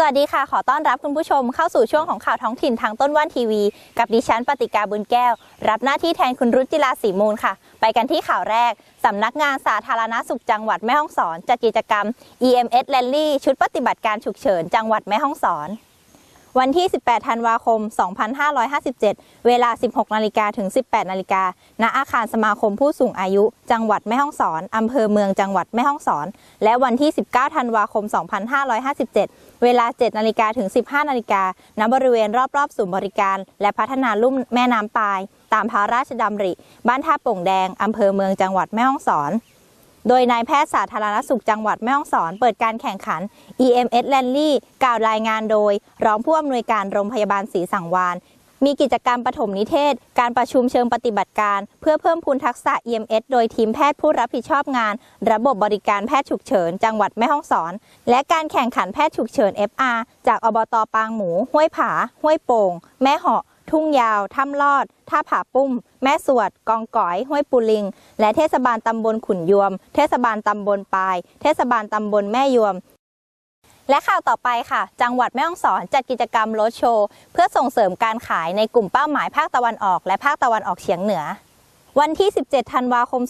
สวัสดีค่ะ ขอต้อนรับคุณผู้ชมเข้าสู่ช่วงของข่าวท้องถิ่นทางต้นว่านทีวี กับดิฉันปฏิกาบุญแก้ว รับหน้าที่แทนคุณรุจิลาศรีมูลค่ะ ไปกันที่ข่าวแรก สำนักงานสาธารณสุขจังหวัดแม่ฮ่องสอนจัดกิจกรรม EMS Rally ชุดปฏิบัติการฉุกเฉินจังหวัดแม่ฮ่องสอนวันที่ 18 ธันวาคม 2557 เวลา 16 นาฬิกาถึง 18 นาฬิกา ณ อาคารสมาคมผู้สูงอายุ จังหวัดแม่ฮ่องสอน อำเภอเมืองจังหวัดแม่ฮ่องสอน และวันที่ 19 ธันวาคม 2557 เวลา 7 นาฬิกาถึง 15 นาฬิกาณบริเวณรอบๆศูนย์บริการ และพัฒนาลุ่มแม่น้ำปาย ตามพระราชดำริ บ้านท่าโป่งแดงอำเภอเมืองจังหวัดแม่ฮ่องสอน โดยนายแพทย์สาธารณสุขจังหวัดแม่ฮ่องสอน เปิดการแข่งขัน EMS Rally กล่าวรายงานโดย รองผู้อำนวยการโรงพยาบาลศรีสังวาน มีกิจกรรมปฐมนิเทศ การประชุมเชิงปฏิบัติการ เพื่อเพิ่มพูนทักษะ EMS โดยทีมแพทย์ผู้รับผิดชอบงาน ระบบบริการแพทย์ฉุกเฉิน จังหวัดแม่ฮ่องสอน และการแข่งขันแพทย์ฉุกเฉิน FR จากอบตปางหมู ห้วยผา ห้วยโป่ง แม่เหาะ ทุ่งยาว ถ้ำลอด ท่าผาปุ้ม แม่สวด กองก๋อย ห้วยปูลิง และเทศบาลตำบลขุนยวม เทศบาลตำบลปาย เทศบาลตำบลแม่ยวม และข่าวต่อไปค่ะ จังหวัดแม่ฮ่องสอนจัดกิจกรรมรถโชว์ เพื่อส่งเสริมการขายในกลุ่มเป้าหมายภาคตะวันออก และภาคตะวันออกเฉียงเหนือ วันที่ 17 ธันวาคม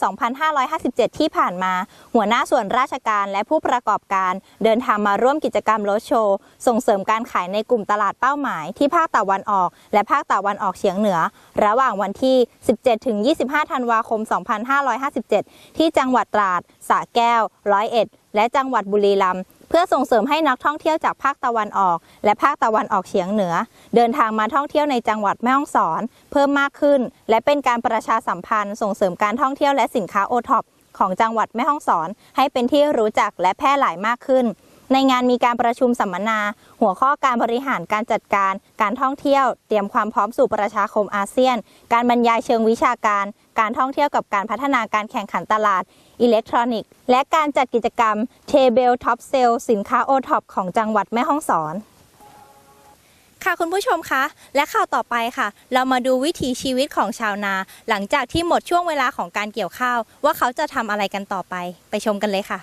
2557 ที่ผ่านมา หัวหน้าส่วนราชการและผู้ประกอบการ เดินทางมาร่วมกิจกรรมรถโชว์ ส่งเสริมการขายในกลุ่มตลาดเป้าหมายที่ภาคตะวันออก และภาคตะวันออกเฉียงเหนือ ระหว่างวันที่ 17 ถึง 25 ธันวาคม 2557 ที่จังหวัดตราดสระแก้ว ร้อยเอ็ด และจังหวัดบุรีรัมย์ เพื่อส่งเสริมให้นักท่องเที่ยวจากภาคตะวันออก และภาคตะวันออกเฉียงเหนือ เดินทางมาท่องเที่ยวในจังหวัดแม่ฮ่องสอน เพิ่มมากขึ้น และเป็นการประชาสัมพันธ์ ส่งเสริมการท่องเที่ยวและสินค้าโอท็อปของจังหวัดแม่ฮ่องสอน ให้เป็นที่รู้จักและแพร่หลายมากขึ้น ในงานมีการประชุมสัมมนา หัวข้อการบริหารการจัดการ การท่องเที่ยว เตรียมความพร้อมสู่ประชาคมอาเซียน การบรรยายเชิงวิชาการ การท่องเที่ยวกับการพัฒนาการแข่งขันตลาด อิเล็กทรอนิกส์ และการจัดกิจกรรมเทเบลท็อปเซลสินค้าโอท็อปของจังหวัดแม่ฮ่องสอน ค่ะคุณผู้ชมคะ และข่าวต่อไปค่ะ เรามาดูวิถีชีวิตของชาวนา หลังจากที่หมดช่วงเวลาของการเกี่ยวข้าว ว่าเขาจะทำอะไรกันต่อไป ไปชมกันเลยค่ะ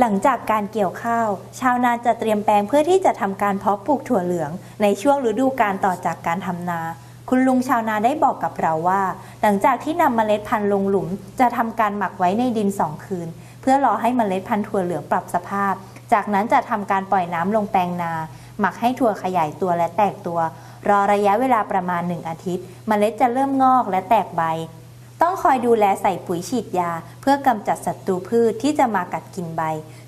หลังจากการเกี่ยวข้าว ชาวนาจะเตรียมแปลงเพื่อที่จะทำการเพาะปลูกถั่วเหลือง ในช่วงฤดูการต่อจากการทำนา คุณลุงชาวนาได้บอกกับเราว่า หลังจากที่นำเมล็ดพันธุ์ลงหลุม จะทำการหมักไว้ในดินสองคืน เพื่อรอให้เมล็ดพันธุ์ถั่วเหลืองปรับสภาพ จากนั้นจะทำการปล่อยน้ำลงแปลงนา หมักให้ถั่วขยายตัวและแตกตัว รอระยะเวลาประมาณ 1 อาทิตย์ เมล็ดจะเริ่มงอกและแตกใบ ต้องคอยดูแลใส่ปุ๋ยฉีดยา เพื่อกำจัดศัตรูพืชที่จะมากัดกินใบ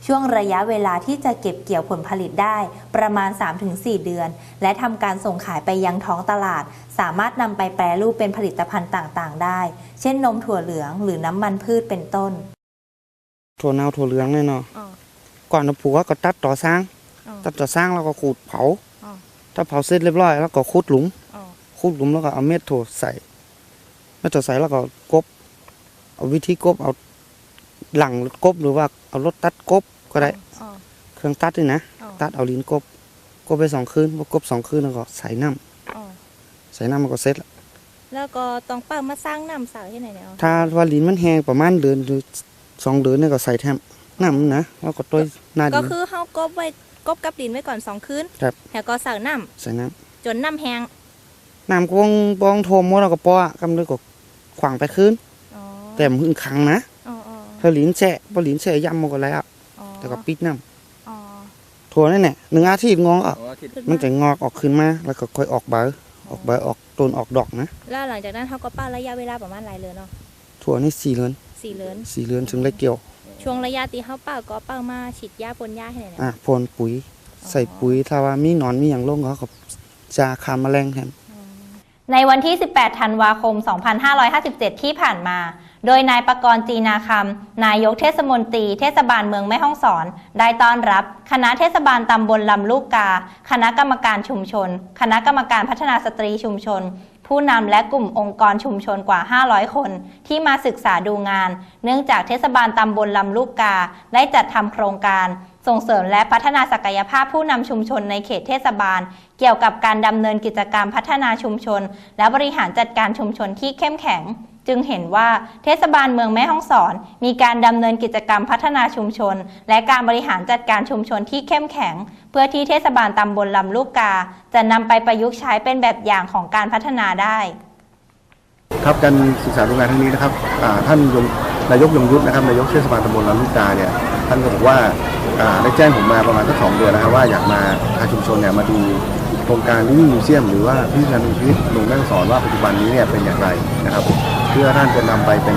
ช่วงระยะเวลาที่จะเก็บเกี่ยวผลผลิตได้ ประมาณ 3-4 เดือน และทำการส่งขายไปยังท้องตลาด สามารถนำไปแปรรูปเป็นผลิตภัณฑ์ต่างๆ ได้ เช่นนมถั่วเหลืองหรือน้ำมันพืชเป็นต้น ถั่วเน่าถั่วเหลืองเนี่ยเนาะอ๋อก่อนจะปลูกก็ตัดต่อสร้างอ๋อตัดต่อสร้างแล้วก็ขูดเผาอ๋อถ้าเผาเสร็จเรียบร้อย แล้วก็ขุดหลุมอ๋อขุดหลุมแล้วก็เอาเม็ดถั่วใส่ เม็ดถั่วใส่แล้วก็กบ เอาวิธีกบเอาหลังรถกบหรือว่าเอารถตัดกบก็ได้ อ๋อ เครื่องตัดนี่นะ อ๋อ ตัดเอาลิ้นกบ กบไปสองคืนพอกบสองคืนแล้วก็ใส่น้ำอ๋อใส่น้ำมันก็เสร็จละแล้วก็ต้องเป้ามาสร้างน้ำเสาที่ไหนเนี่ยถ้าว่าลิ้นมันแห้งประมาณเดือนหรือสองเดือนเนี่ยก็ใส่แทมน้ำนะแล้วก็ต้อยหน้าก็ดิน คือเฮากบไว้กบกับดินไว้ก่อนสองคืนครับ แล้วก็เสาน้ใส่น้ำจนน้ำแห้งำน้ำกวงบองโทมหมดแล้วก็ปออะกำเลยก็ ขวางไปคืนอ๋อแต่มันหึงขังนะอ๋ออ๋อถ้าลิ้นแฉะพอลิ้นแฉะย่ำมันก็แล้วอ๋อแต่ก็ปิดน้อ๋อำถั่วนั่นแหละหนึ่งอาทิตย์งอกออกขึ้มันมาจะงอกออกขึ้นมาแล้วก็ค่อยออกใบออกใบออกต้นออกดอกนะแล้วหลังจากนั้นเขาก็เป้าระยะเวลาประมาณหลายเดือนเนาะถั่วนี่สี่เดือนสี่เดือนสี่เดือนถึงได้เกี่ยว ช่วงระยะตีเขาเป้าก็เป้ามาฉีดยาพ่นยาให้ไหนเนี่ยอะพ่นปุ๋ย ใส่ปุ๋ยถ้าว่ามีหนอนมีอย่างลงเขาก็จะคาแมลงแทน ในวันที่ 18 ธันวาคม 2557 ที่ผ่านมา โดยนายประกรณ์จีนาคำ นายกเทศมนตรี เทศบาลเมืองแม่ฮ่องสอน ได้ต้อนรับ คณะเทศบาลตำบลลำลูกกา คณะกรรมการชุมชน คณะกรรมการพัฒนาสตรีชุมชน ผู้นำและกลุ่มองค์กรชุมชนกว่า 500 คน ที่มาศึกษาดูงาน เนื่องจากเทศบาลตำบลลำลูกกา ได้จัดทำโครงการ ส่งเสริมและพัฒนาศักยภาพผู้นำชุมชนในเขตเทศบาล เกี่ยวกับการดำเนินกิจกรรมพัฒนาชุมชน และบริหารจัดการชุมชนที่เข้มแข็ง จึงเห็นว่าเทศบาลเมืองแม่ฮ่องสอน มีการดำเนินกิจกรรมพัฒนาชุมชน และการบริหารจัดการชุมชนที่เข้มแข็ง เพื่อที่เทศบาลตำบลลำลูกกา จะนำไปประยุกต์ใช้เป็นแบบอย่างของการพัฒนาได้ครับการศึกษาดูงานครั้งนี้นะครับท่านนายกยงยุทธนะครับนายกเทศบาลตำบลลำลูกกาเนี่ย ท่านก็บอกว่าได้แจ้งผมมาประมาณสักสองเดือนแล้วครับว่าอยากมาทาชุมชนเนี่ยมาดูโครงการลิวิ่งมิวเซียมหรือว่าพิพิธภัณฑ์ชีวิตหลวงแม่ฮ่องสอนว่าปัจจุบันนี้เนี่ยเป็นอย่างไรนะครับ เพื่อท่านจะนำไปเป็น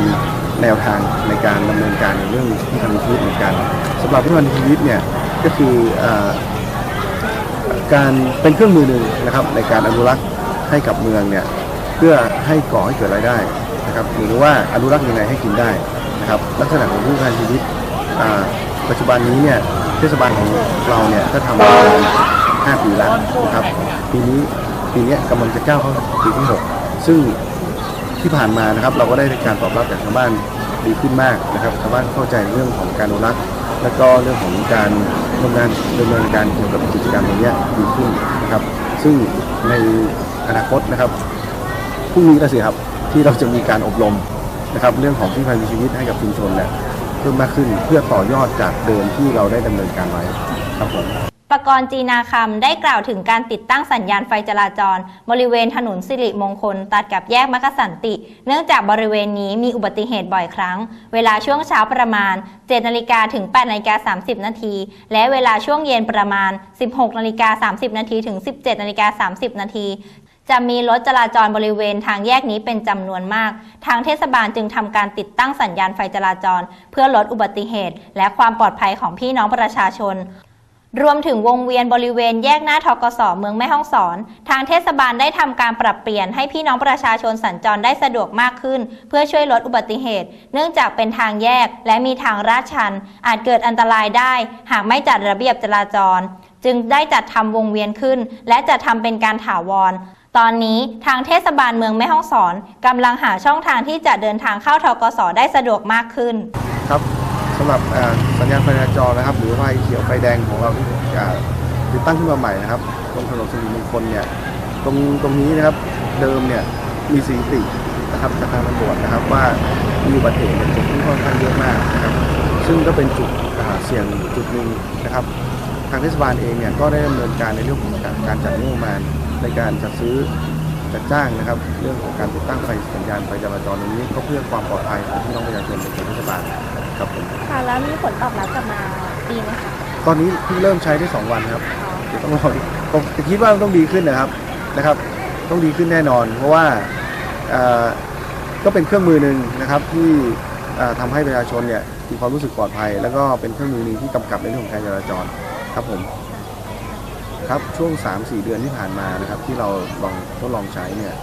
แนวทางในการดำเนินการในเรื่องพิพิธภัณฑ์ชีวิตเหมือนกันสำหรับพิพิธภัณฑ์ชีวิตเนี่ยก็คืออการเป็นเครื่องมือหนึ่งนะครับในการอนุรักษ์ให้กับเมืองเนี่ยเพื่อให้ก่อให้เกิดรายได้นะครับหรือว่าอนุรักษ์ยังไงให้กินได้นะครับลักษณะของผู้การชีวิต ปัจจุบันนี้เนี่ยเทศบาลของเราเนี่ยก็ทำมา5ปีแล้วนะครับปีนี้ปีนี้กำลังจะก้าวเข้าปีที่ 6 ซึ่งที่ผ่านมานะครับเราก็ได้การตอบรับจากชาวบ้านดีขึ้นมากนะครับชาวบ้านเข้าใจเรื่องของการอนุรักษ์แล้วก็เรื่องของการดำเนินดำเนินการเกี่ยวกับกิจกรรมตรงนี้ดีขึ้นนะครับ ซึ่งในอนาคตนะครับพรุ่งนี้แล้วสิครับที่เราจะมีการอบรมนะครับเรื่องของที่พันธ์ชีวิตให้กับชุมชนเนี่ย เพิ่มมากขึ้นเพื่อต่อยอดจากเดิมที่เราได้ดำเนินการไว้ครับผมประกรณ์จีนาคำได้กล่าวถึงการติดตั้งสัญญาณไฟจราจร บริเวณถนนสิริมงคล ตัดกับแยกมักสันติ เนื่องจากบริเวณนี้มีอุบัติเหตุบ่อยครั้ง เวลาช่วงเช้าประมาณ7นาฬิกาถึง8นาฬิกา30นาทีและเวลาช่วงเย็นประมาณ 16นาฬิกา30นาทีถึง 17นาฬิกา30นาที จะมีรถจราจรบริเวณทางแยกนี้เป็นจำนวนมาก ทางเทศบาลจึงทำการติดตั้งสัญญาณไฟจราจร เพื่อลดอุบัติเหตุ และความปลอดภัยของพี่น้องประชาชน รวมถึงวงเวียนบริเวณแยกหน้าทกสเมืองแม่ฮ่องสอน ทางเทศบาลได้ทำการปรับเปลี่ยนให้พี่น้องประชาชนสัญจรได้สะดวกมากขึ้น เพื่อช่วยลดอุบัติเหตุ เนื่องจากเป็นทางแยกและมีทางลาดชัน อาจเกิดอันตรายได้ หากไม่จัดระเบียบจราจร จึงได้จัดทำวงเวียนขึ้น และจะทำเป็นการถาวร ตอนนี้ทางเทศบาลเมืองแม่ฮ่องสอนกำลังหาช่องทางที่จะเดินทางเข้าทกสได้สะดวกมากขึ้น ครับสำหรับสัญญาณไฟจราจรนะครับ หรือไฟเขียวไฟแดงของเราที่ติดตั้งขึ้นมาใหม่นะครับตรงถนนสิริมงคลเนี่ยตรงตรงนี้นะครับเดิมเนี่ยมีสถิตินะครับจากทางตำรวจนะครับว่ามีอุบัติเหตุเกิดขึ้นค่อนข้างเยอะมากนะครับ ซึ่งก็เป็นจุดเสี่ยงจุดหนึ่งนะครับ ทางเทศบาลเองเนี่ยก็ได้ดำเนินการในเรื่องของการการจัดงบประมาณในการจัดซื้อจัดจ้างนะครับ เรื่องของการติดตั้งไฟสัญญาณไฟจราจรตรงนี้ก็เพื่อความปลอดภัยของพี่น้องประชาชนในเขตเทศบาลครับผมค่ะแล้วมีผลตอบรับกลับมาดีไหมคะตอนนี้เพิ่งเริ่มใช้ได้ 2 วันครับเดี๋ยวต้องรอดูผมคิดว่าต้องดีขึ้นนะครับนะครับ ต้องดีขึ้นแน่นอน เพราะว่าเอ่อก็เป็นเครื่องมือหนึ่งนะครับที่เอ่อทำให้ประชาชนเนี่ยมีความรู้สึกปลอดภัย แล้วก็เป็นเครื่องมือหนึ่งที่กำกับในเรื่องของการจราจร ครับผม ครับช่วง 3-4 เดือนที่ผ่านมานะครับ ที่เราลองทดลองใช้เนี่ย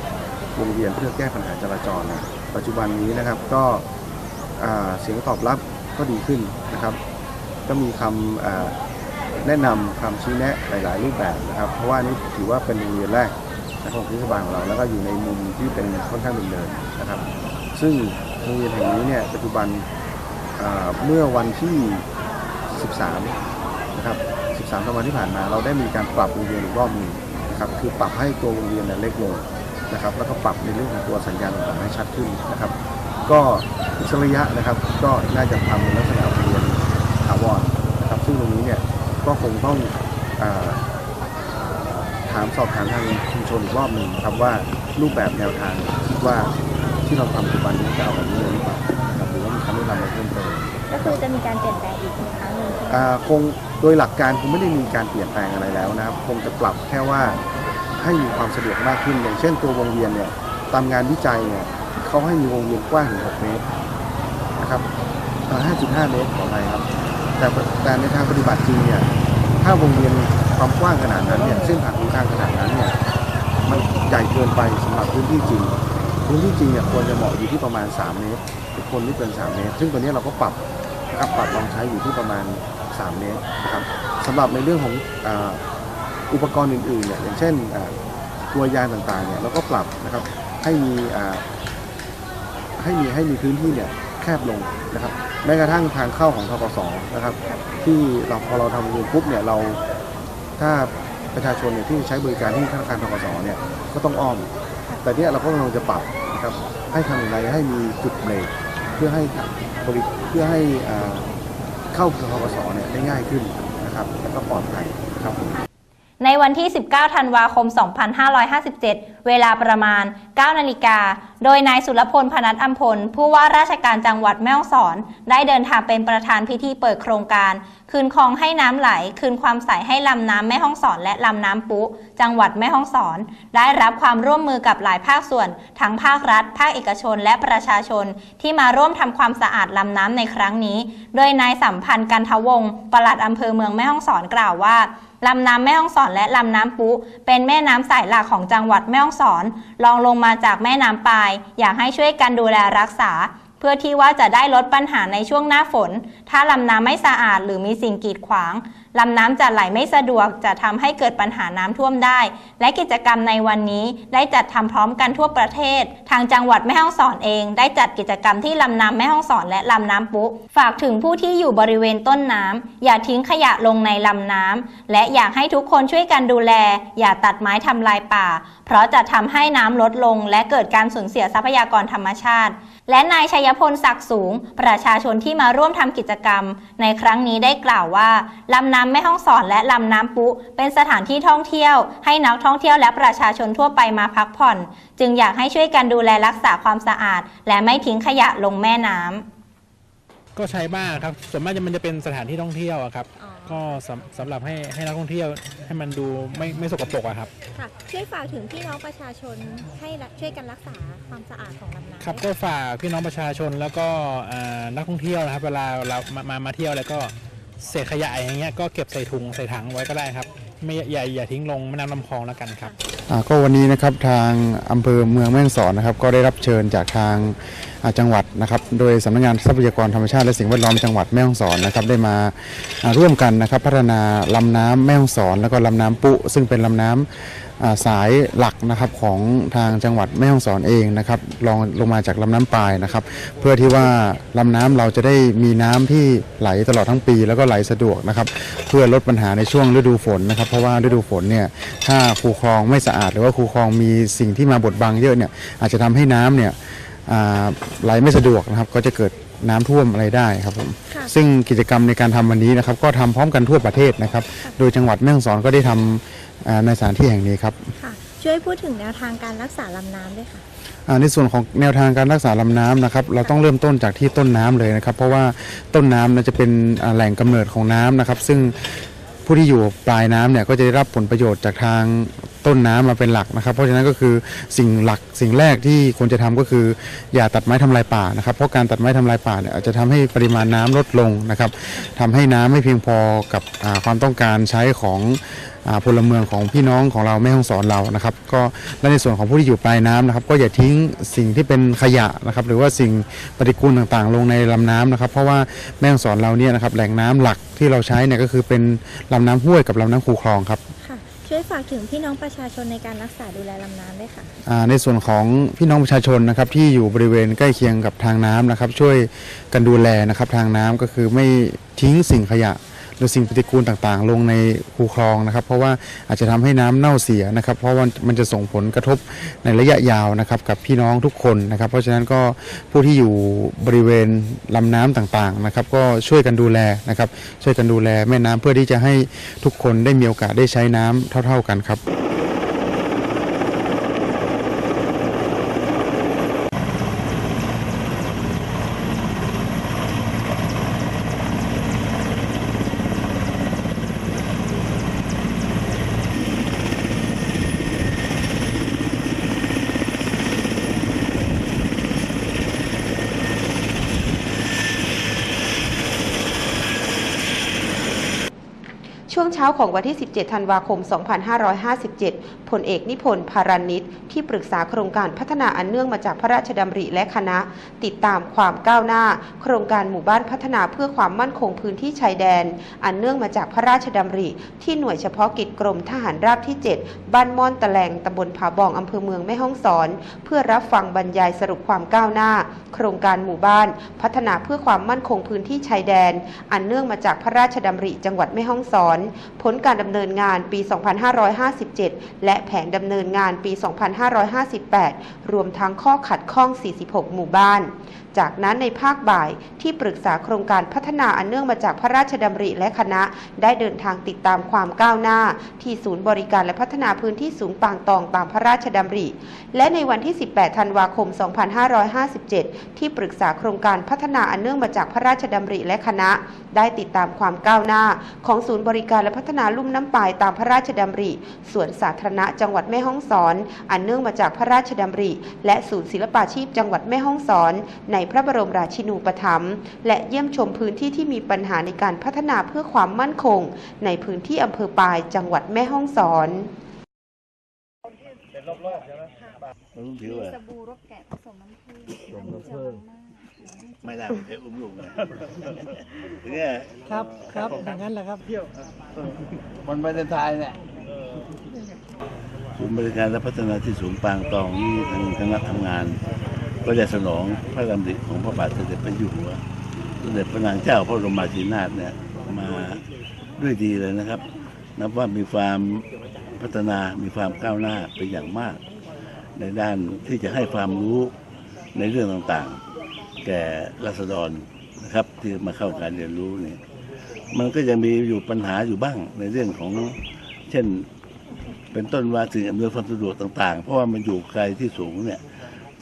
วงเวียนเพื่อแก้ปัญหาจราจรเนี่ยปัจจุบันนี้นะครับก็อ่าเสียงตอบรับก็ดีขึ้นนะครับ ก็มีคำเอ่อแนะนำคำชี้แนะหลาย ๆ รูปแบบนะครับ เพราะว่านี่ถือว่าเป็นโรงเรียนแรกของเทศบาลของเราแล้วก็อยู่ในมุมที่เป็นค่อนข้างดำเนินนะครับ ซึ่งโรงเรียนแห่งนี้เนี่ยปัจจุบันเอ่อเมื่อวันที่ 13 นะครับ 13ธันวาที่ผ่านมา เราได้มีการปรับโรงเรียนอีกรอบหนึ่งนะครับคือปรับให้ตัวโรงเรียนเนี่ยเล็กลงนะครับแล้วก็ปรับในเรื่องของตัวสัญญาณต่างๆให้ชัดขึ้นนะครับ ก็อีกสักระยะนะครับก็น่าจะทำในลักษณะโรงเรียนถาวรนะครับซึ่งตรงนี้เนี่ยก็คงต้องอาถามสอบถามทางชุมชนอีกรอบหนึ่งครับว่ารูปแบบแนวทางคิดว่าที่เราทำปัจจุบันนี้จะเอาแบบนี้เลยหรือเปล่านะครับหรือว่ามีคำแนะนำอะไรเพิ่มเติมก็คือจะมีการเปลี่ยนแปลงอีกครั้งหนึ่งใช่ไหมอ่าคง โดยหลักการคงไม่ได้มีการเปลี่ยนแปลงอะไรแล้วนะครับคงจะปรับแค่ว่าให้มีความสะดวกมากขึ้น อย่างเช่นตัววงเวียนเนี่ยตามงานวิจัยเนี่ยเขาให้มีวงเวียนกว้างถึง6เมตรนะครับต่อ5.5 เมตรขอไปครับ แต่แต่ในทางปฏิบัติจริงเนี่ยถ้าวงเวียนความกว้างขนาดนั้นเนี่ยเส้นผ่านศูนย์กลางขนาดนั้นเนี่ยมันใหญ่เกินไปสำหรับพื้นที่จริง พื้นที่จริงเนี่ยควรจะเหมาะอยู่ที่ประมาณ 3 เมตรคนไม่เกิน 3 เมตร ซึ่งตัวนี้เราก็ปรับนะครับปรับลองใช้อยู่ที่ประมาณ 3 เมตรนะครับสำหรับในเรื่องของอ,อุปกรณ์อื่นๆเนี่ยอย่างเช่นตัวยางต่างๆเนี่ยเราก็ปรับนะครับให้มีให้มีให้มีพื้นที่เนี่ยแคบลงนะครับแม้กระทั่งทางเข้าของทกสนะครับที่เราพอเราทำเงินปุ๊บเนี่ยเราถ้าประชาชนเนี่ยที่ใช้บริการที่ธนาคารทกสเนี่ยก็ต้องอ้อม แต่เนี่ยเราก็กำลังจะปรับนะครับให้ทำอย่างไรให้มีจุดเบรกเพื่อให้บริเพื่อให้อ่า เข้าทกสเนี่ยได้ง่ายขึ้นนะครับแล้วก็ปลอดภัยครับผมในวันที่ 19 ธันวาคม 2557 เวลาประมาณ 9 นาฬิกา โดยนายสุรพลพนัทอัมพล ผู้ว่าราชการจังหวัดแม่ฮ่องสอน ได้เดินทางเป็นประธานพิธีเปิดโครงการ คืนคลองให้น้ำไหล คืนความใสให้ลำน้ำแม่ฮ่องสอน และลำน้ำปุ จังหวัดแม่ฮ่องสอน ได้รับความร่วมมือกับหลายภาคส่วน ทั้งภาครัฐ ภาคเอกชน และประชาชน ที่มาร่วมทำความสะอาดลำน้ำในครั้งนี้ โดยนายสัมพันธ์กันทวงศ์ปลัดอำเภอเมืองแม่ฮ่องสอนกล่าวว่า ลำน้ำแม่ฮ่องสอนและลำน้ำปุ เป็นแม่น้ำสายหลักของจังหวัดแม่ฮ่องสอนรองลงมาจากแม่น้ำปาย อยากให้ช่วยกันดูแลรักษา เพื่อที่ว่าจะได้ลดปัญหาในช่วงหน้าฝน ถ้าลำน้ำไม่สะอาดหรือมีสิ่งกีดขวาง ลำน้ำจะไหลไม่สะดวกจะทำให้เกิดปัญหาน้ำท่วมได้ และกิจกรรมในวันนี้ได้จัดทำพร้อมกันทั่วประเทศ ทางจังหวัดแม่ฮ่องสอนเอง ได้จัดกิจกรรมที่ลำน้ำแม่ฮ่องสอนและลำน้ำปุ๊ฝากถึงผู้ที่อยู่บริเวณต้นน้ำอย่าทิ้งขยะลงในลำน้ำและอยากให้ทุกคนช่วยกันดูแล อย่าตัดไม้ทำลายป่า เพราะจะทำให้น้ำลดลง และเกิดการสูญเสียทรัพยากรธรรมชาติ และนายชัยพลศักดิ์สูง ประชาชนที่มาร่วมทำกิจกรรม ในครั้งนี้ได้กล่าวว่าลำน้ำแม่ฮ่องสอนและลำน้ำปุเป็นสถานที่ท่องเที่ยว ให้นักท่องเที่ยวและประชาชนทั่วไปมาพักผ่อน จึงอยากให้ช่วยกันดูแลรักษาความสะอาด และไม่ทิ้งขยะลงแม่น้ำก็ใช้บ้างครับส่วนมากจะมันจะเป็นสถานที่ท่องเที่ยวอะครับ ก็สำสำหรับให้ให้นักท่องเที่ยวให้มันดูไม่ไม่สกปรกอะครับ ค่ะช่วยฝากถึงพี่น้องประชาชนให้รักช่วยกันรักษาความสะอาดของลำน้ำครับด้วยก็ฝากพี่น้องประชาชนแล้วก็อ่านักท่องเที่ยวนะครับ เวลาเรามามามาเที่ยวแล้วก็เศษขยะอย่างเงี้ยก็เก็บใส่ถุงใส่ถังไว้ก็ได้ครับ ไม่อย่าอย่าทิ้งลงแม่น้ำลำคลองแล้วกันครับอ่า ก็วันนี้นะครับทางอำเภอเมืองแม่ฮ่องสอนนะครับ ก็ได้รับเชิญจากทางจังหวัดนะครับ โดยสำนักงานทรัพยากรธรรมชาติและสิ่งแวดล้อมจังหวัดแม่ฮ่องสอนนะครับ ได้มาร่วมกันนะครับ พัฒนาลำน้ำแม่ฮ่องสอน แล้วก็ลำน้ำปุซึ่งเป็นลำน้ำอ่า สายหลักนะครับของทางจังหวัดแม่ฮ่องสอนเองนะครับลองลงมาจากลำน้ำปายนะครับ เพื่อที่ว่าลำน้ำเราจะได้มีน้ำที่ไหลตลอดทั้งปี แล้วก็ไหลสะดวกนะครับ เพื่อลดปัญหาในช่วงฤดูฝนนะครับ เพราะว่าฤดูฝนเนี่ยถ้าคูคลองไม่สะอาด หรือว่าคูคลองมีสิ่งที่มาบดบังเยอะเนี่ยอาจจะทำให้น้ำเนี่ยไหลไม่สะดวกนะครับ ก็จะเกิด น้ำท่วมอะไรได้ครับผมค่ะซึ่งกิจกรรมในการทำวันนี้นะครับ ก็ทำพร้อมกันทั่วประเทศนะครับ โดยจังหวัดแม่ฮ่องสอนก็ได้ทำอ่าในสถานที่แห่งนี้ครับ ค่ะ ช่วยพูดถึงแนวทางการรักษาลำน้ำด้วยค่ะ อ่าในส่วนของแนวทางการรักษาลำน้ำนะครับ เราต้องเริ่มต้นจากที่ต้นน้ำเลยนะครับ เพราะว่าต้นน้ำเนยจะเป็นอ่าแหล่งกำเนิดของน้ำนะครับ ซึ่ง ผู้ที่อยู่ปลายน้ำเนี่ยก็จะได้รับผลประโยชน์จากทางต้นน้ำมาเป็นหลักนะครับ เพราะฉะนั้นก็คือสิ่งหลักสิ่งแรกที่ควรจะทำก็คือ อย่าตัดไม้ทำลายป่านะครับ เพราะการตัดไม้ทำลายป่าเนี่ยอาจจะทำให้ปริมาณน้ำลดลงนะครับทำให้น้ำไม่เพียงพอกับอ่าความต้องการใช้ของ พลเมืองของพี่น้องของเราแม่ห้องสอนเรานะครับก็และในส่วนของผู้ที่อยู่ปลายน้ำนะครับ ก็อย่าทิ้งสิ่งที่เป็นขยะนะครับหรือว่าสิ่งปฏิกูลต่างๆ ลงในลำน้ำนะครับ เพราะว่าแม่ห้องสอนเราเนี่ยนะครับแหล่งน้ำหลักที่เราใช้เนี่ยก็คือเป็นลำน้ำห้วยกับลำน้ำคูคลองครับค่ะช่วยฝากถึงพี่น้องประชาชนในการรักษาดูแลลำน้ำด้วยค่ะอ่าในส่วนของพี่น้องประชาชนนะครับที่อยู่บริเวณใกล้เคียงกับทางน้ำนะครับ ช่วยกันดูแลนะครับทางน้ำก็คือไม่ทิ้งสิ่งขยะ หรือสิ่งปฏิกูลต่างๆ ลงในคูคลองนะครับ เพราะว่าอาจจะทำให้น้ำเน่าเสียนะครับ เพราะว่ามันจะส่งผลกระทบในระยะยาวนะครับกับพี่น้องทุกคนนะครับ เพราะฉะนั้นก็ผู้ที่อยู่บริเวณลำน้ำต่างๆนะครับ ก็ช่วยกันดูแลนะครับ ช่วยกันดูแลแม่น้ำเพื่อที่จะให้ทุกคนได้มีโอกาสได้ใช้น้ำเท่า ๆกันครับ ช่วงเช้าของวันที่ 17 ธันวาคม 2557 พลเอกนิพนธ์พารานิชที่ปรึกษาโครงการพัฒนาอันเนื่องมาจากพระราชดำริและคณะ ติดตามความก้าวหน้า โครงการหมู่บ้านพัฒนาเพื่อความมั่นคงพื้นที่ชายแดน อันเนื่องมาจากพระราชดำริ ที่หน่วยเฉพาะกิจกรมทหารราบที่ 7 บ้านม่อนตะแลงตำบลผาบองอำเภอเมืองแม่ฮ่องสอน เพื่อรับฟังบรรยายสรุปความก้าวหน้า โครงการหมู่บ้าน พัฒนาเพื่อความมั่นคงพื้นที่ชายแดน อันเนื่องมาจากพระราชดำริจังหวัดแม่ฮ่องสอนผลการดำเนินงานปี 2557 และแผนดำเนินงานปี 2558 รวมทั้งข้อขัดข้อง 46 หมู่บ้าน จากนั้นในภาคบ่ายที่ปรึกษาโครงการพัฒนาอันเนื่องมาจากพระราชดำริและคณะ ได้เดินทางติดตามความก้าวหน้า ที่ศูนย์บริการและพัฒนาพื้นที่สูงปางตองตามพระราชดำริ และในวันที่ 18 ธันวาคม 2557 ที่ปรึกษาโครงการพัฒนาอันเนื่องมาจากพระราชดำริและคณะ ได้ติดตามความก้าวหน้าของศูนย์บริการและพัฒนาลุ่มน้ำปายตามพระราชดำริสวนสาธารณะจังหวัดแม่ฮ่องสอน อันเนื่องมาจากพระราชดำริ และศูนย์ศิลปาชีพจังหวัดแม่ฮ่องสอน ในพระบรมราชินูปถัมภ์และเยี่ยมชมพื้นที่ที่มีปัญหาในการพัฒนาเพื่อความมั่นคง ในพื้นที่อำเภอปายจังหวัดแม่ฮ่องสอนถือว่าสบู่รบแกะผสมน้ำผึ้งผสมน้ำผึ้ง ไม่ได้ผมใช้อุ้มลุงนะเนี่ยครับครับอย่างนั้นแหละครับเที่ยวมันไม่ได้ทายเนี่ยศูนย์บริการและพัฒนาที่สูงปางตองนี่ทางคณะทำงาน ก็จะสนองพระดำริของพระบาทสมเด็จพระอยู่หัวสมเด็จพระนางเจ้าพระบรมราชินีนาถเนี่ยมาด้วยดีเลยนะครับ นับว่ามีความพัฒนามีความก้าวหน้าเป็นอย่างมาก ในด้านที่จะให้ความรู้ในเรื่องต่างๆ แก่รัษฎรนะครับที่มาเข้าการเรียนรู้นี่มันก็ยังมีอยู่ปัญหาอยู่บ้างในเรื่องของเช่นเป็นต้นว่าสิ่งอำนวยความสะดวกต่างๆ เพราะว่ามันอยู่ไกลที่สูงเนี่ย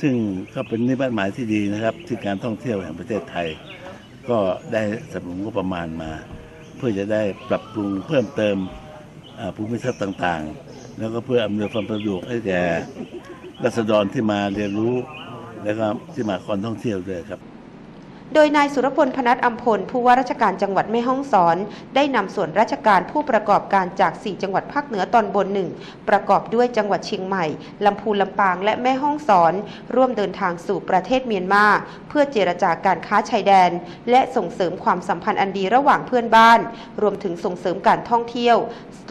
ซึ่งก็เป็นนิมิตหมายที่ดีนะครับ ที่การท่องเที่ยวแห่งประเทศไทย ก็ได้สนับสนุนงบประมาณมา เพื่อจะได้ปรับปรุงเพิ่มเติมภูมิทัศน์ต่างๆ แล้วก็เพื่ออำนวยความสะดวกให้แก่รัษฎรที่มาเรียนรู้ แล้วก็ที่มาคอนท่องเที่ยวด้วยครับ โดยนายสุรพลพนัทอัมพล ผู้ว่าราชการจังหวัดแม่ฮ่องสอน ได้นำส่วนราชการผู้ประกอบการจาก 4 จังหวัดภาคเหนือตอนบนหนึ่งประกอบด้วยจังหวัดเชียงใหม่ลำพูนลำปางและแม่ฮ่องสอน ร่วมเดินทางสู่ประเทศเมียนมา เพื่อเจรจาการค้าชายแดน และส่งเสริมความสัมพันธ์อันดีระหว่างเพื่อนบ้าน รวมถึงส่งเสริมการท่องเที่ยว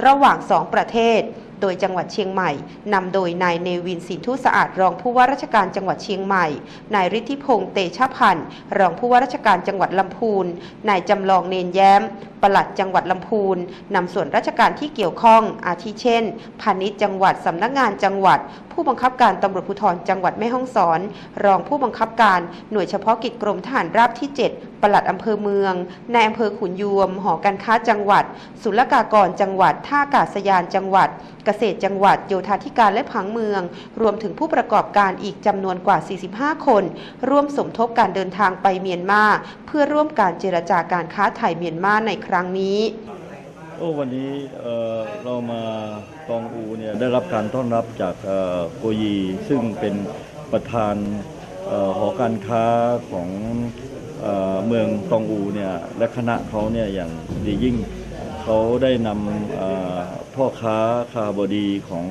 ระหว่างสองประเทศ โดยจังหวัดเชียงใหม่นำโดยนายเนวินสินทุสะอาดรองผู้ว่าราชการจังหวัดเชียงใหม่ นายฤทธิพงษ์เตชะพันธ์รองผู้ว่าราชการจังหวัดลำพูน นายจำลองเนนแย้มปลัดจังหวัดลำพูนนำส่วนราชการที่เกี่ยวข้องอาทิเช่นพาณิชย์จังหวัดสำนักงานจังหวัดผู้บังคับการตำรวจภูธรจังหวัดแม่ฮ่องสอน รองผู้บังคับการหน่วยเฉพาะกิจกรมทหารราบที่ 7 ปลัดอำเภอเมืองนายอำเภอขุนยวม หอการค้าจังหวัด ศุลกากรจังหวัด ท่าอากาศยานจังหวัด เกษตรจังหวัด โยธาธิการและผังเมือง รวมถึงผู้ประกอบการอีกจำนวนกว่า 45 คน ร่วมสมทบการเดินทางไปเมียนมา เพื่อร่วมการเจรจาการค้าไทยเมียนมาในครั้งนี้ โอ้วันนี้เอ่อเรามาตองอูเนี่ยได้รับการต้อนรับจากเอ่อโกยีซึ่งเป็นประธานเอ่อหอการค้าของเอ่อเมืองตองอูเนี่ยและคณะเขาเนี่ยอย่างดียิ่งเขาได้นำเอ่อพ่อค้าคาบดีของ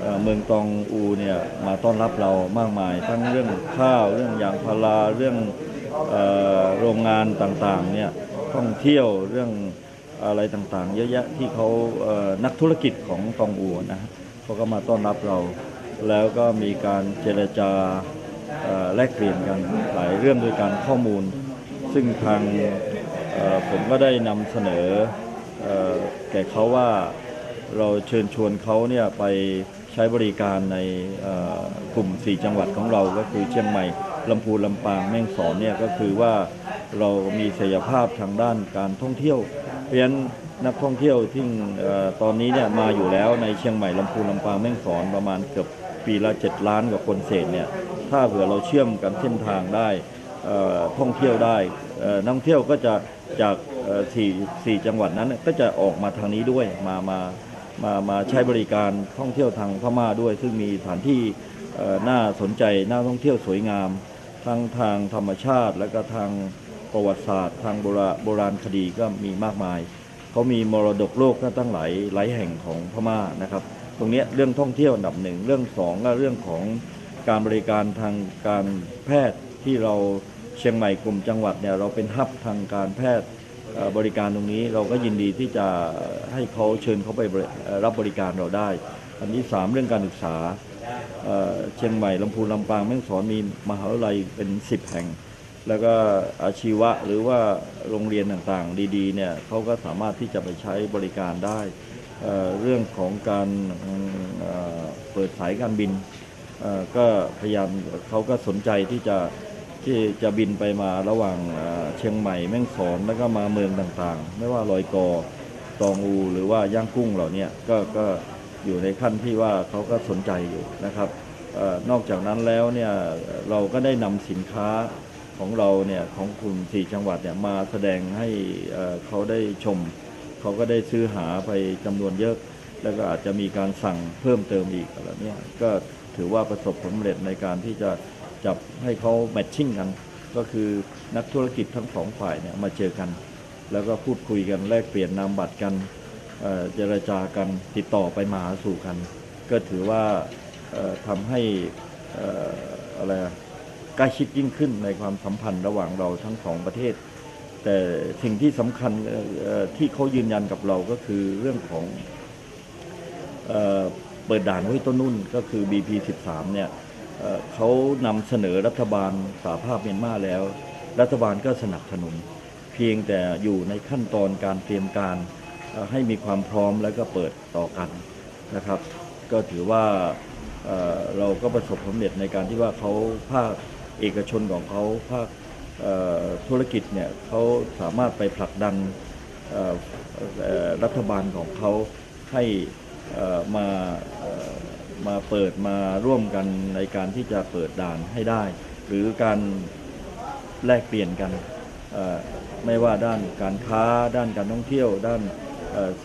เอ่อเมืองตองอูเนี่ยมาต้อนรับเรามากมาย ทั้งเรื่องข้าวเรื่องยางพาราเรื่องเอ่อโรงงานต่างๆเนี่ยท่องเที่ยวเรื่อง อะไรต่างๆ เยอะแยะที่เขานักธุรกิจของตองอูนะฮะเขาก็มาต้อนรับเรา แล้วก็มีการเจรจาแลกเปลี่ยนกันหลายเรื่องด้วยการข้อมูล ซึ่งทางผมก็ได้นำเสนอแก่เขาว่าเราเชิญชวนเขาเนี่ยไปใช้บริการในกลุ่ม 4 จังหวัดของเราก็คือเชียงใหม่ลำพูนลำปางแม่งสอนเนี่ยก็คือว่าเรามีศักยภาพทางด้านการท่องเที่ยว เพราะฉะนั้นนักท่องเที่ยวที่ตอนนี้เนี่ยมาอยู่แล้วในเชียงใหม่ลำพูนลำปางแม่งสอนประมาณเกือบปีละ 7 ล้านกว่าคนเศษเนี่ยถ้าเผื่อเราเชื่อมกันเส้นทางได้ท่องเที่ยวได้นักท่องเที่ยวก็จะจากสี่สี่จังหวัดนั้นก็จะออกมาทางนี้ด้วยมามามามาใช้บริการท่องเที่ยวทางพม่าด้วย ซึ่งมีสถานที่น่าสนใจน่าท่องเที่ยวสวยงาม ทั้งทางธรรมชาติและก็ทาง ประวัติศาสตร์ ทางโบราณโบราณคดีก็มีมากมาย เขามีมรดกโลกก็ตั้งหลายหลายแห่งของพม่านะครับ ตรงนี้เรื่องท่องเที่ยวอันดับหนึ่งเรื่องสองก็เรื่องของการบริการทางการแพทย์ที่เราเชียงใหม่กลุ่มจังหวัดเนี่ยเราเป็นฮับทางการแพทย์บริการตรงนี้เราก็ยินดีที่จะให้เขาเชิญเขาไปรับบริการเราได้ อันที่สามเรื่องการศึกษาเอ่อเชียงใหม่ลำพูนลำปางแม่ฮ่องสอนมีมหาวิทยาลัยเป็น 10 แห่ง แล้วก็อาชีวะหรือว่าโรงเรียนต่างๆ ดีๆเนี่ยเขาก็สามารถที่จะไปใช้บริการได้เเรื่องของการเเปิดสายการบินก็พยายามเขาก็สนใจที่จะที่จะบินไปมาระหว่างเเชียงใหม่แม่งสอนแล้วก็มาเมืองต่างๆ ไม่ว่าลอยกอตองอูหรือว่าย่างกุ้งเหล่านี้ก็ก็อยู่ในขั้นที่ว่าเขาก็สนใจอยู่นะครับออนอกจากนั้นแล้วเนี่ยเราก็ได้นำสินค้า ของเราเนี่ยของกลุ่มสี่จังหวัดเนี่ยมาแสดงให้เขาได้ชม เขาก็ได้ซื้อหาไปจำนวนเยอะ แล้วก็อาจจะมีการสั่งเพิ่มเติมอีกอะไรเนี่ยก็ถือว่าประสบผลสำเร็จในการที่จะจับให้เขาแมทชิ่งกัน ก็คือนักธุรกิจทั้งสองฝ่ายเนี่ยมาเจอกัน แล้วก็พูดคุยกันแลกเปลี่ยนนามบัตรกันเจรจากันติดต่อไปมาหาสู่กัน ก็ถือว่าทำให้อะไร ใกล้ชิดยิ่งขึ้นในความสัมพันธ์ระหว่างเราทั้งสองประเทศ แต่สิ่งที่สำคัญที่เขายืนยันกับเราก็คือเรื่องของเอเปิดด่านห้วยต้นนุ่นก็คือ BP 13 เนี่ยเอ่อเขานำเสนอรัฐบาลสาภาพเมียนมาแล้ว รัฐบาลก็สนับสนุน เพียงแต่อยู่ในขั้นตอนการเตรียมการให้มีความพร้อมแล้วก็เปิดต่อกันนะครับ ก็ถือว่าเเราก็ประสบความสำเร็จในการที่ว่าเขาภาค เอกชนของเขาภาคธุรกิจเนี่ยเขาสามารถไปผลักดันรัฐบาลของเขาให้มามาเปิดมาร่วมกันในการที่จะเปิดด่านให้ได้ หรือการแลกเปลี่ยนกันไม่ว่าด้านการค้า ด้านการท่องเที่ยว ด้าน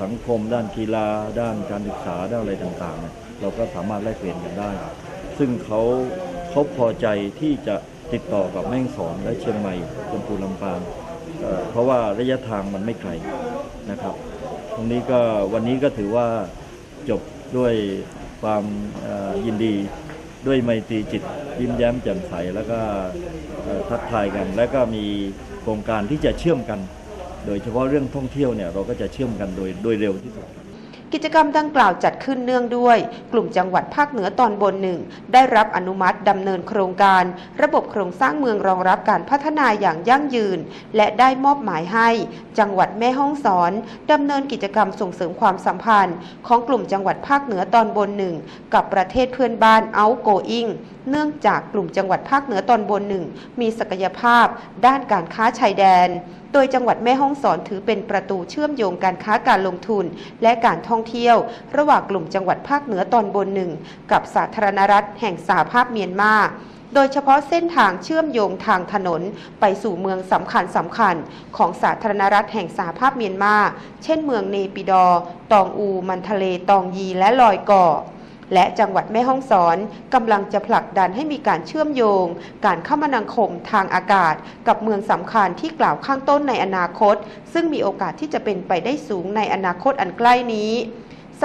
สังคม ด้านกีฬา ด้านการศึกษาด้านอะไรต่างๆเนี่ยเราก็สามารถแลกเปลี่ยนกันได้ ซึ่งเขา เขาพอใจที่จะติดต่อกับแม่งสอนและเชียงใหม่ลำพูลำปางเเพราะว่าระยะทางมันไม่ไกลนะครับ ตรงนี้ก็วันนี้ก็ถือว่าจบด้วยความยินดีด้วยไมตรีจิตยิ้มแย้มแจ่มใสแล้วก็ทักทายกัน และก็มีโครงการที่จะเชื่อมกัน โดยเฉพาะเรื่องท่องเที่ยวเนี่ยเราก็จะเชื่อมกันโดยโดยเร็วที่สุด กิจกรรมดังกล่าวจัดขึ้นเนื่องด้วย กลุ่มจังหวัดภาคเหนือตอนบนหนึ่งได้รับอนุมัติดำเนินโครงการ ระบบโครงสร้างเมืองรองรับการพัฒนาอย่างยั่งยืน และได้มอบหมายให้ จังหวัดแม่ฮ่องสอนดำเนินกิจกรรมส่งเสริมความสัมพันธ์ ของกลุ่มจังหวัดภาคเหนือตอนบนหนึ่งกับประเทศเพื่อนบ้านเอาโกอิงเนื่องจากกลุ่มจังหวัดภาคเหนือตอนบนหนึ่งมีศักยภาพด้านการค้าชายแดน โดยจังหวัดแม่ฮ่องสอนถือเป็นประตูเชื่อมโยงการค้าการลงทุน และการท่องเที่ยว ระหว่างกลุ่มจังหวัดภาคเหนือตอนบนหนึ่งกับสาธารณรัฐแห่งสหภาพเมียนมาโดยเฉพาะเส้นทางเชื่อมโยงทางถนนไปสู่เมืองสำคัญสำคัญของสาธารณรัฐแห่งสหภาพเมียนมา เช่นเมืองเนปิดอ ตองอู มันทะเล ตองยี และลอยเก่อ และจังหวัดแม่ฮ่องสอนกำลังจะผลักดันให้มีการเชื่อมโยง การคมนาคมทางอากาศ กับเมืองสำคัญที่กล่าวข้างต้นในอนาคต ซึ่งมีโอกาสที่จะเป็นไปได้สูงในอนาคตอันใกล้นี้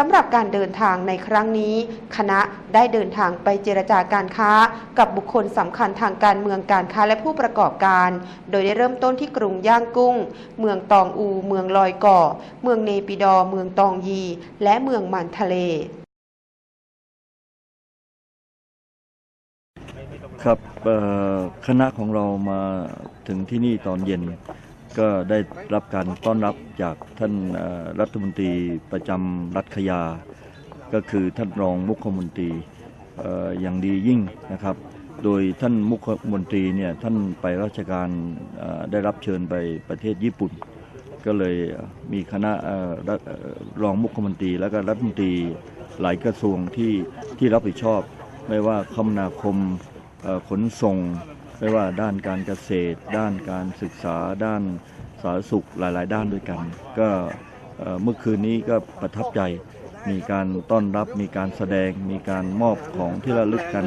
สำหรับการเดินทางในครั้งนี้ คณะได้เดินทางไปเจรจาการค้า กับบุคคลสำคัญทางการเมืองการค้าและผู้ประกอบการ โดยได้เริ่มต้นที่กรุงย่างกุ้ง เมืองตองอู เมืองลอยก่อ เมืองเนปิดอ เมืองตองยี และเมืองมันทะเล ครับคณะของเรามาถึงที่นี่ตอนเย็น ก็ได้รับการต้อนรับจากท่านรัฐมนตรีประจำรัฐขยา ก็คือท่านรองมุขมนตรีอย่างดียิ่งนะครับ โดยท่านมุขมนตรีเนี่ยท่านไปราชการได้รับเชิญไปประเทศญี่ปุ่น ก็เลยมีคณะรองมุขมนตรี แล้วก็รัฐมนตรีหลายกระทรวงที่ที่รับผิดชอบ ไม่ว่าคมนาคม ขนส่งไม่ว่าด้านการเกษตร ด้านการศึกษา ด้านสาธารณสุขหลาย ๆ ด้านด้วยกัน ก็เมื่อคืนนี้ก็ประทับใจมีการต้อนรับมีการแสดง มีการมอบของที่ระลึกกัน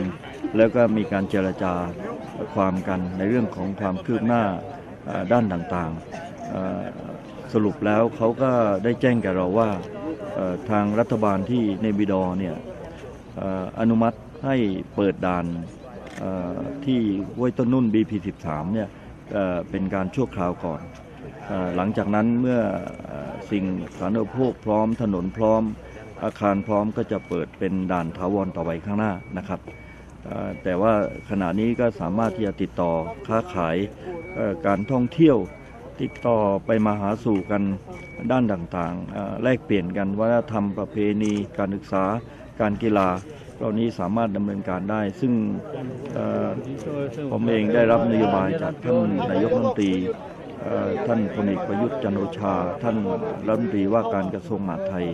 แล้วก็มีการเจรจาความกันในเรื่องของความคืบหน้าด้านต่างๆ สรุปแล้วเขาก็ได้แจ้งแก่เราว่าทางรัฐบาลที่ในบิดอเนี่ยอนุมัติให้เปิดด่าน ที่ห้วยต้นนุ่น BP13 เนี่ยเอ่อเป็นการชั่วคราวก่อน หลังจากนั้นเมื่อสิ่งสาธารณูปโภคพร้อมถนนพร้อมอาคารพร้อมก็จะเปิดเป็นด่านถาวรต่อไปข้างหน้านะครับแต่ว่าขณะนี้ก็สามารถที่จะติดต่อค้าขายการท่องเที่ยวติดต่อไปมาหาสู่กันด้านต่างๆ แลกเปลี่ยนกันวัฒนธรรมประเพณี การศึกษาการกีฬา เหล่านี้สามารถดำเนินการได้ ซึ่งผมเองได้รับนโยบายจากท่านนายกรัฐมนตรีท่านพลเอกประยุทธ์จันโอชา ท่านรัฐมนตรีว่าการกระทรวงมหาดไทย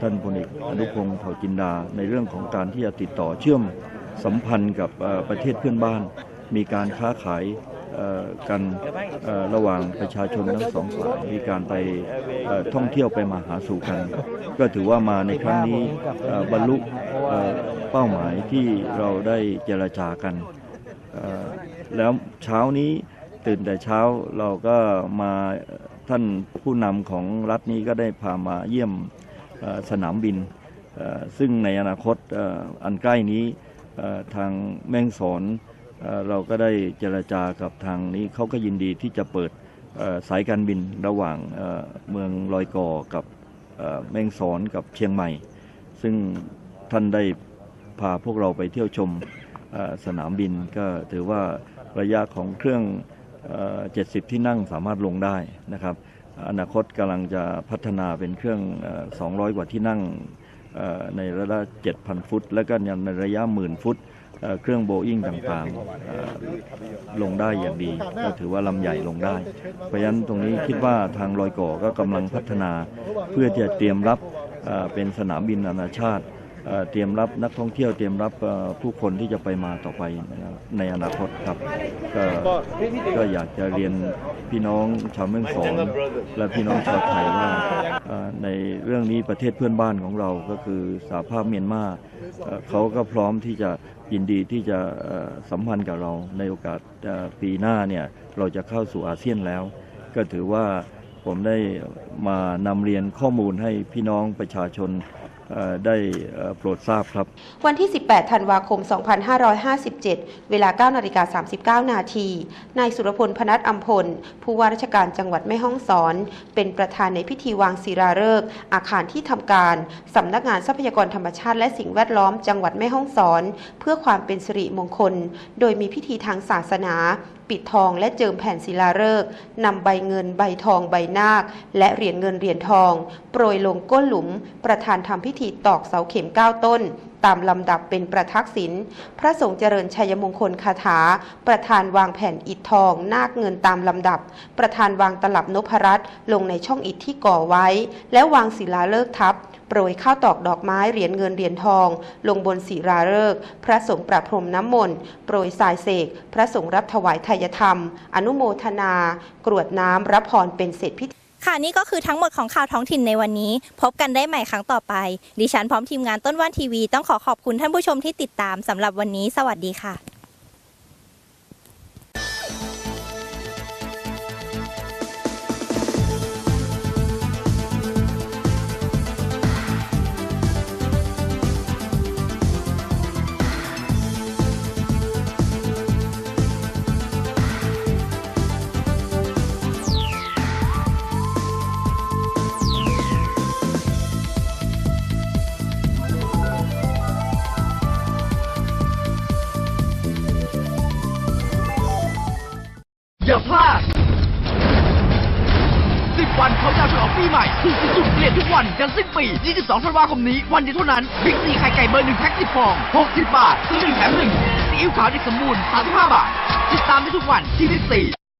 ท่านพลเอกอนุพงศ์เผ่าจินดา ในเรื่องของการที่จะติดต่อเชื่อมสัมพันธ์กับประเทศเพื่อนบ้าน มีการค้าขาย กันระหว่างประชาชนทั้งสองฝ่ายมีการไปท่องเที่ยวไปมาหาสู่กัน ก็ถือว่ามาในครั้งนี้บรรลุเป้าหมายที่เราได้เจรจากัน แล้วเช้านี้ตื่นแต่เช้าเราก็มาท่านผู้นำของรัฐนี้ก็ได้พามาเยี่ยมสนามบิน ซึ่งในอนาคตอันใกล้นี้ทางแม่งสอน เราก็ได้เจรจากับทางนี้เขาก็ยินดีที่จะเปิดสายการบินระหว่างเมืองลอยก่อกับแม่ฮ่องสอนกับเชียงใหม่ ซึ่งท่านได้พาพวกเราไปเที่ยวชมสนามบินก็ถือว่าระยะของเครื่องเอ่อ70 ที่นั่งสามารถลงได้นะครับ อนาคตกำลังจะพัฒนาเป็นเครื่องเอ่อ200 กว่าที่นั่งในระยะ 7,000 ฟุต และก็ในระยะหมื่นฟุต เครื่องโบอิงต่างๆลงได้อย่างดี ก็ถือว่าลำใหญ่ลงได้ เพราะฉะนั้นตรงนี้คิดว่าทางลอยก่อก็กำลังพัฒนา เพื่อจะเตรียมรับเป็นสนามบินนานาชาติ เตรียมรับนักท่องเที่ยวเตรียมรับผู้คนที่จะไปมาต่อไปในอนาคตครับก็ก็อยากจะเรียนพี่น้องชาวแม่ฮ่องสอนและพี่น้องชาวไทยว่าในเรื่องนี้ประเทศเพื่อนบ้านของเราก็คือสหภาพเมียนมาเขาก็พร้อมที่จะ ยินดีที่จะสัมพันธ์กับเราในโอกาสปีหน้าเนี่ยเราจะเข้าสู่อาเซียนแล้ว ก็ถือว่าผมได้มานำเรียนข้อมูลให้พี่น้องประชาชน ได้โปรดทราบครับ วันที่ 18 ธันวาคม 2557 เวลา 9 นาฬิกา 39 นาที นายสุรพลพนัสอัมพล ผู้ว่าราชการจังหวัดแม่ฮ่องสอน เป็นประธานในพิธีวางศิลาฤกษ์อาคารที่ทำการสำนักงานทรัพยากรธรรมชาติและสิ่งแวดล้อมจังหวัดแม่ฮ่องสอน เพื่อความเป็นสิริมงคล โดยมีพิธีทางศาสนา ปิดทองและเจิมแผ่นศิลาฤกษ์นำใบเงินใบทองใบนาค และเหรียญเงินเหรียญทอง โปรยลงก้นหลุม ประธานทำพิธีตอกเสาเข็มเก้าต้น ตามลำดับเป็นประทักษิณพระสงฆ์เจริญชัยมงคลคาถา ประธานวางแผ่นอิฐทอง นาคเงินตามลำดับ ประธานวางตลับนพรัตน์ลงในช่องอิฐที่ก่อไว้ และวางศิลาฤกษ์ทับ โปรยข้าวตอกดอกไม้เหรียญเงินเหรียญทอง ลงบนศิลาฤกษ์พระสงฆ์ประพรมน้ำมนต์โปรยสายเสก พระสงฆ์รับถวายทายธรรม อนุโมทนา กรวดน้ำรับพรเป็นเสร็จพิธีค่ะนี่ก็คือทั้งหมดของข่าวท้องถิ่นในวันนี้ พบกันได้ใหม่ครั้งต่อไป ดิฉันพร้อมทีมงานต้นว่านทีวี ต้องขอขอบคุณท่านผู้ชมที่ติดตามสำหรับวันนี้ สวัสดีค่ะ 22ธันวาคมนี้วันเดียวเท่านั้นบิ๊กซีไข่ไก่เบอร์หนึ่งแพ็ค10ฟอง 60 บาทซื้อหนึ่งแถมหนึ่งซีอิ๊วขาวเด็กสมบูรณ์35บาทติดตามได้ทุกวันที่บิ๊กซี